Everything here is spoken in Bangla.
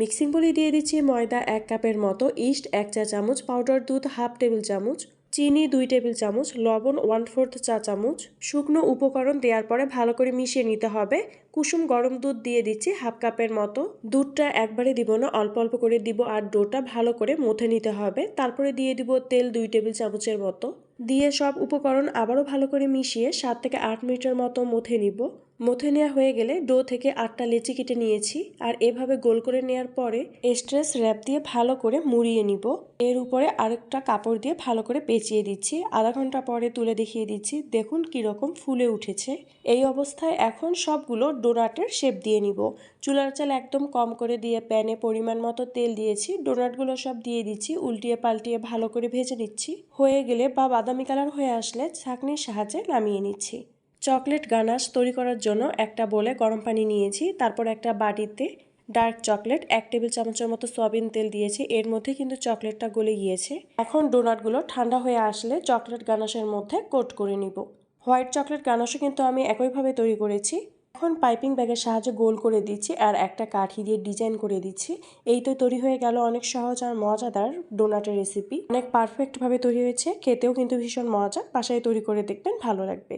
মিক্সিং বলে দিয়ে দিচ্ছি ময়দা এক কাপের মতো, ইস্ট এক চা চামচ, পাউডার দুধ হাফ টেবিল চামচ, চিনি দুই টেবিল চামচ, লবণ ওয়ান ফোর্থ চা চামচ। শুকনো উপকরণ দেওয়ার পরে ভালো করে মিশিয়ে নিতে হবে। কুসুম গরম দুধ দিয়ে দিচ্ছি হাফ কাপের মতো। দুধটা একবারে দিব না, অল্প অল্প করে দিব আর ডোটা ভালো করে মথে নিতে হবে। তারপরে দিয়ে দিব তেল দুই টেবিল চামচের মতো। দিয়ে সব উপকরণ আবারও ভালো করে মিশিয়ে সাত থেকে আট মিনিটের মতো মথে নিব। মথে নেওয়া হয়ে গেলে ডো থেকে আটটা লেচি কেটে নিয়েছি আর এভাবে গোল করে নেওয়ার পরে স্ট্রেস র্যাপ দিয়ে ভালো করে মুড়িয়ে নিব। এর উপরে আরেকটা কাপড় দিয়ে ভালো করে পেঁচিয়ে দিচ্ছি। আধা ঘণ্টা পরে তুলে দেখিয়ে দিচ্ছি, দেখুন কীরকম ফুলে উঠেছে। এই অবস্থায় এখন সবগুলো ডোনাটের শেপ দিয়ে নিব। চুলার চাল একদম কম করে দিয়ে প্যানে পরিমাণ মতো তেল দিয়েছি। ডোনাটগুলো সব দিয়ে দিচ্ছি, উল্টিয়ে পাল্টিয়ে ভালো করে ভেজে নিচ্ছি। হয়ে গেলে বা বাদামি কালার হয়ে আসলে ছাঁকনির সাহায্যে নামিয়ে নিচ্ছি। চকলেট গানাশ তৈরি করার জন্য একটা বলে গরম পানি নিয়েছি, তারপর একটা বাটিতে ডার্ক চকলেট, এক টেবিল চামচের মতো সয়াবিন তেল দিয়েছি। এর মধ্যে কিন্তু চকলেটটা গলে গিয়েছে। এখন ডোনাটগুলো ঠান্ডা হয়ে আসলে চকলেট গানাশের মধ্যে কোট করে নিব। হোয়াইট চকলেট গানাশও কিন্তু আমি একইভাবে তৈরি করেছি। এখন পাইপিং ব্যাগের সাহায্যে গোল করে দিচ্ছি আর একটা কাঠি দিয়ে ডিজাইন করে দিচ্ছি। এই তো তৈরি হয়ে গেল অনেক সহজ আর মজাদার ডোনাটের রেসিপি অনেক পারফেক্টভাবে তৈরি হয়েছে, খেতেও কিন্তু ভীষণ মজা, বাসায় তৈরি করে দেখবেন ভালো লাগবে।